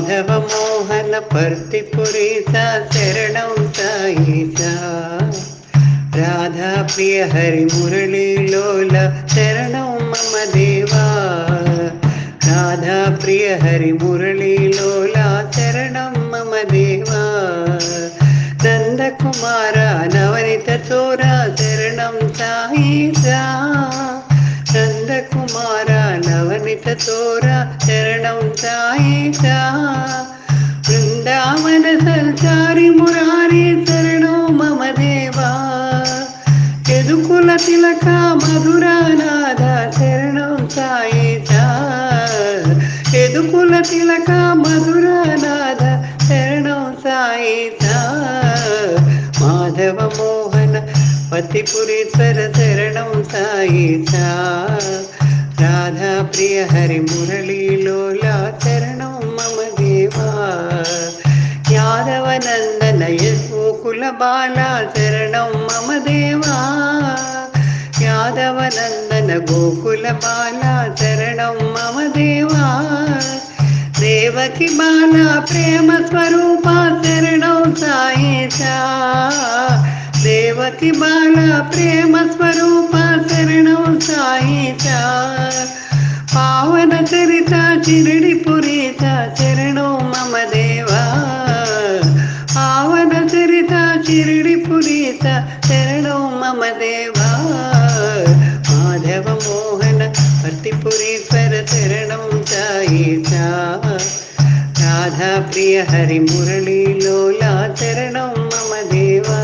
మాధవ మోహన పర్తి పర్తిపురీత శరణం సాయిత రాధా ప్రియ హరి మురళీ లోల శరణం మమ దేవా. రాధా ప్రియ హరి మురళీ లోల శరణం మమ దేవా. నందకుమార నవనిత చోరా శరణం సాయితా నవనిత తోరా శరణం సాయితా. వృందావన సంచారి మురారి శరణో మమ దేవా. ఎదుకుల తిలక మధురానాథ శరణం సాయితా. ఎదుకుల తిలక మధురానాథ శరణం సాయితా. మాధవ మోహన పతిపురీశ్వర శరణం సాయితా. రాధా ప్రియ హరి మురళీలోలా శరణం మమ దేవా. యాదవ నందన యశోకుల బాల శరణం మమ దేవా. యాదవ నందన గోకుల బాల శరణం మమ దేవా. దేవకి బాల ప్రేమ స్వరూప చరిత చిరుడి పురీత చరణో మమ దేవా. ఆవద చరిత చిరుడి పురీత చరణో మమ దేవా. మాధవ మోహన పతిపురీశ్వర చరణం సాయిషా రాధా ప్రియ హరి మురళీలోలా చరణం మమ దేవా.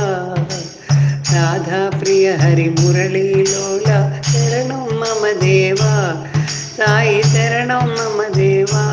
రాధా ప్రియ హరి మురళీలోలా చరణం మమ దేవా. సాయి శరణం మమ దేవా